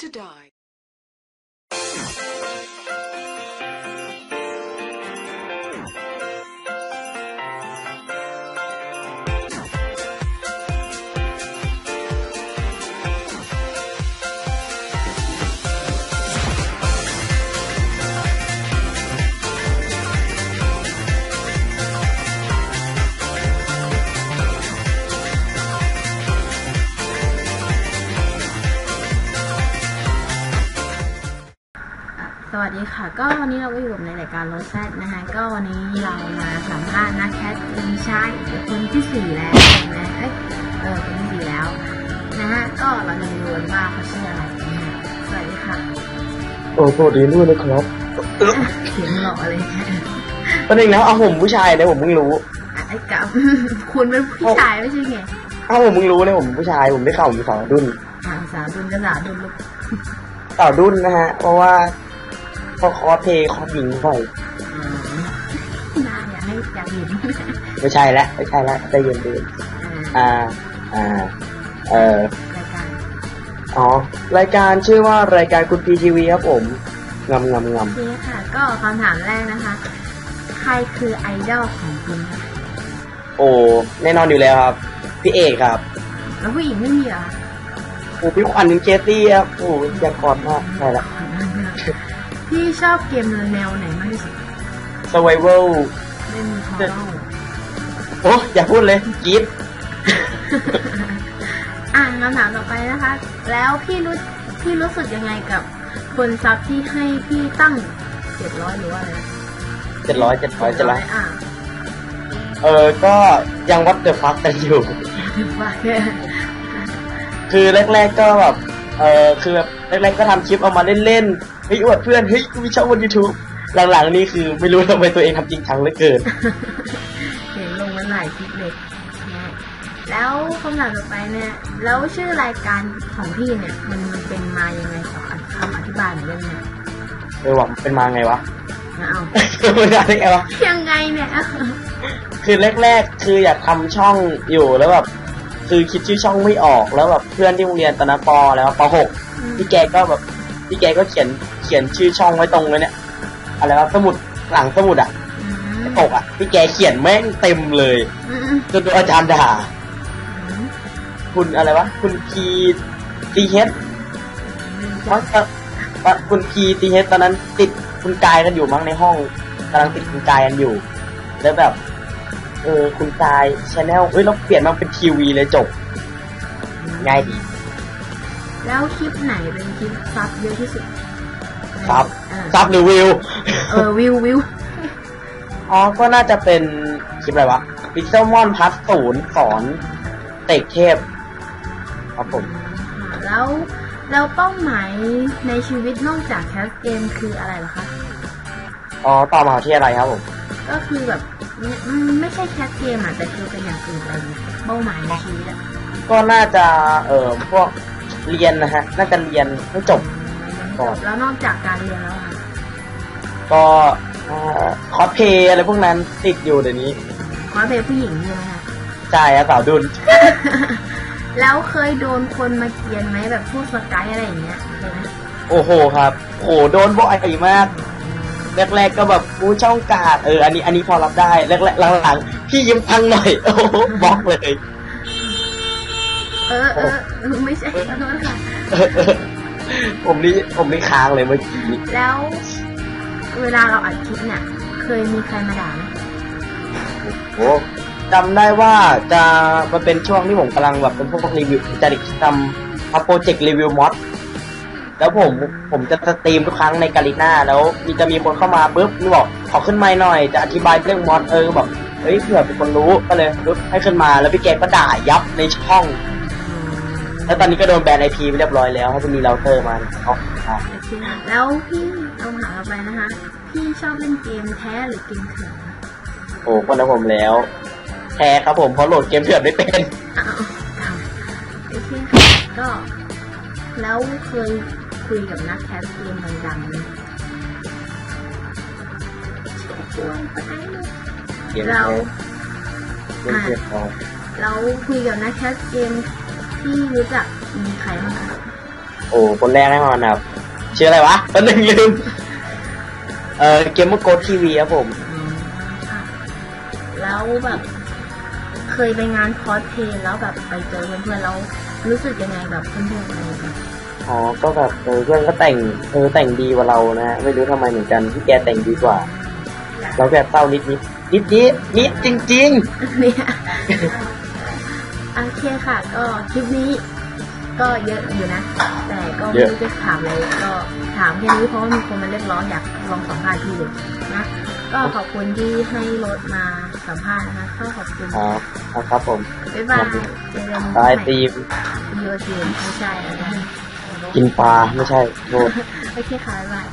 to die. สวัสดีค่ะ ก็วันนี้เราก็อยู่กับในรายการรถแซดนะคะก็วันนี้เรามาสัมภาษณ์นักแคทอินชายคนที่สี่แล้วนะเอ้ยเออคนที่สี่แล้วนะฮะก็เราจะมาดูกันว่าเขาชื่ออะไรนะฮะสวัสดีค่ะโอ้สวัสดีด้วยนะครับเสียงหล่อเลยประเด็นนะเอาผมผู้ชายเลยผมเพิ่งรู้อะไอ้กับคุณเป็นผู้ชายไม่ใช่ไงเอาผมเพิ่งรู้เลยผมผู้ชายผมได้ข่าวผมสาวดุนอ่าสาวดุนก็สาวดุนลูกสาวดุนนะฮะเพราะว่า พอคอสเพลย์คอสหญิงบ่อยอืมน่าอยากให้อยากเห็นไม่ใช่แล้วไม่ใช่แล้วใจเย็นดีอ่าอ่าอ่าเออรายการอ๋อรายการชื่อว่ารายการคุณพีทีวีครับผมงำงำงโอเคค่ะ ก็คำถามแรกนะคะ ใครคือไอดอลของคุณคะำโอ้แน่นอนอยู่แล้วครับ พี่เอกครับ แล้วผู้หญิงไม่มีเหรอคะโอ้พี่ขวัญเคซี่ครับโอ้อยากกอดมากใช่ละ พี่ชอบเกมแนวไหนมากที่สุด survival เล่นคอร์ลโอ้อย่าพูดเลยกรีดอ่านคำถามต่อไปนะคะ แล้วพี่รู้พี่รู้สึกยังไงกับคนซับที่ให้พี่ตั้งเจ็ดร้อยหรือว่าอะไรนะเจ็ดร้อยเจ็ดร้อยเจ็ดร้อยอ่าเออก็ยังวัดเดอะฟักกันอยู่ว่าเนี่ยคือแรก ๆก็แบบ เออคือแบบแรกๆก็ทำคลิปเอามาเล่นๆเฮ้ยอวดเพื่อนเฮ้ยกูมีช่องบนยูทูบหลังๆนี่คือไม่รู้ทำไมตัวเองทำจริงจังเหลือเกินเห็นลงมาหลายคลิปเลยนะแล้วคำถามต่อไปเนี่ยแล้วชื่อรายการของพี่เนี่ย มันมันเป็นมายังไงขอคำอธิบายหน่อยได้ไหมเออหวังเป็นมาไงวะนะเอาไม่ได้ไงวะยังไงเนี่ยคือแรกๆ คืออยากทำช่องอยู่แล้วแบบ คือคิดชื่อช่องไม่ออกแล้วแบบเพื่อนที่โรงเรียนตอนนั้นปแล้วปหกพี่แกก็แบบพี่แกก็เขียนเขียนชื่อช่องไว้ตรงเลยเนี่ยอะไรวะสมุดหลังสมุดอะอืมปกอะพี่แกเขียนแม่งเต็มเลยอืมจนโดนอาจารย์ด่าอืมคุณอะไรวะคุณพีตีเฮดอืมมั้งตอนตอนคุณพีตีเฮดตอนนั้นติดคุณกายกันอยู่มั้งในห้องกำลังติดคุณกายกันอยู่ แล้วแบบ เออคุณกายชแนลเอ้ยเราเปลี่ยนมาเป็นทีวีเลยจบ ง่ายดี แล้วคลิปไหนเป็นคลิปซับเยอะที่สุดซับอ่าซับหรือวิว เออวิววิวอ๋อ ก็น่าจะเป็นคลิปอะไรวะพิกเซลมอนพัสศูนย์สอนเตกเทพครับผม แล้วแล้วเป้าหมายในชีวิตนอกจากแคสเกมคืออะไรเหรอคะ อ๋อต่อมาที่อะไรครับผม ก็คือแบบเนี่ยอืมไม่ใช่แคสเกมอะแต่คือเป็นอย่างอื่นอะไรอย่างเงี้ยเป้าหมายในชีวิตอะก็น่าจะเอ่อพวกเรียนนะฮะน่าจะเรียนให้จบจบแล้วนอกจากการเรียนแล้วอะก็คอสเพย์อะไรพวกนั้นติดอยู่เดี๋ยวนี้คอสเพลย์ผู้หญิงใช่ไหมคะใช่อะสาวดุลแล้วเคยโดนคนมาเกลียนไหมแบบพูดสกายอะไรอย่างเงี้ยเคยไหมโอ้โหครับโอ้โหโดนบ่อยมาก แรกๆก็แบบกูช่องกาดเอออันนี้อันนี้พอรับได้แรกๆหลังๆพี่ยิ้มพังหน่อยโอ้โหบล็อกเลย เออเออเออไม่ใช่ขอโทษค่ะ ผมนี่ผมนี่ค้างเลยเมื่อกี้แล้วเวลาเราอัดคลิปเนี่ย เคยมีใครมาด่าไหมโอ้จำได้ว่าจะมันเป็นช่วงที่ผมกำลังแบบเป็นพวกรีวิวจะทำทำโปรเจกต์รีวิวมอด แล้วผมผมจะสตรีมทุกครั้งในกาลิน่าแล้วมีจะมีคนเข้ามาปุ๊บนี่บอกขอขึ้นไมค์หน่อย จะอธิบายเรื่องมอดเออแบบเฮ้ยเผื่อเป็นคนรู้ก็เลยปุ๊บให้ขึ้นมาแล้วพี่แกก็ด่ายับในช่อง แล้วตอนนี้ก็โดนแบนไอพีไปเรียบร้อยแล้วเขาจะมีเราเตอร์มาเอาอะโอเคค่ะแล้วพี่เอาถามเราไปนะคะ พี่ชอบเล่นเกมแท้หรือเกมเถื่อนคะโอ้คนละผมแล้วแพ้ครับผมเพราะโหลดเกมเถื่อนไม่เป็นอ้าวอ้าวโอเคค่ะก็แล้วเคย คุยกับนักแคสเกมดังๆไหมชวนไปเลยเกมเราเกมเถื่อนพอเราคุยกับนักแคสเกมที่รู้จักมีใครบ้างคะโอ้คนแรกแน่นอนครับชื่ออะไรวะตอนหนึ่งลืมเอ่อเกมเมอร์โกทีวีครับผม อืมค่ะแล้วแบบ เคยไปงานคอสเพลย์แล้วแบบไปเจอเพื่อนๆแล้วรู้สึกยังไงแบบเพื่อนๆอะไรอย่างเงี้ย อ๋อ ก็แบบเออเพื่อนก็แต่งเออแต่งดีกว่าเรานะฮะไม่รู้ทำไมเหมือนกันที่แกแต่งดีกว่า เราแบบเศร้านิดนิดนิดนิดนิดจริงเนี่ยโอเคค่ะ ก็คลิปนี้ ก็เยอะอยู่นะ แต่ก็ไม่รู้จะถามอะไรก็ถามแค่นี้เพราะว่ามีคนมาเรียกร้องอยากลองสัมภาษณ์พี่เลยนะก็ขอบคุณที่ให้รถมาสัมภาษณ์นะคะก็ขอบคุณๆอ๋อเอาครับผมบ๊ายบายเจอกันตายตีมดีโอซีไม่ใช่อะไรนะ กินปลาไม่ใช่โทษ ไม่ใช่ขายบาย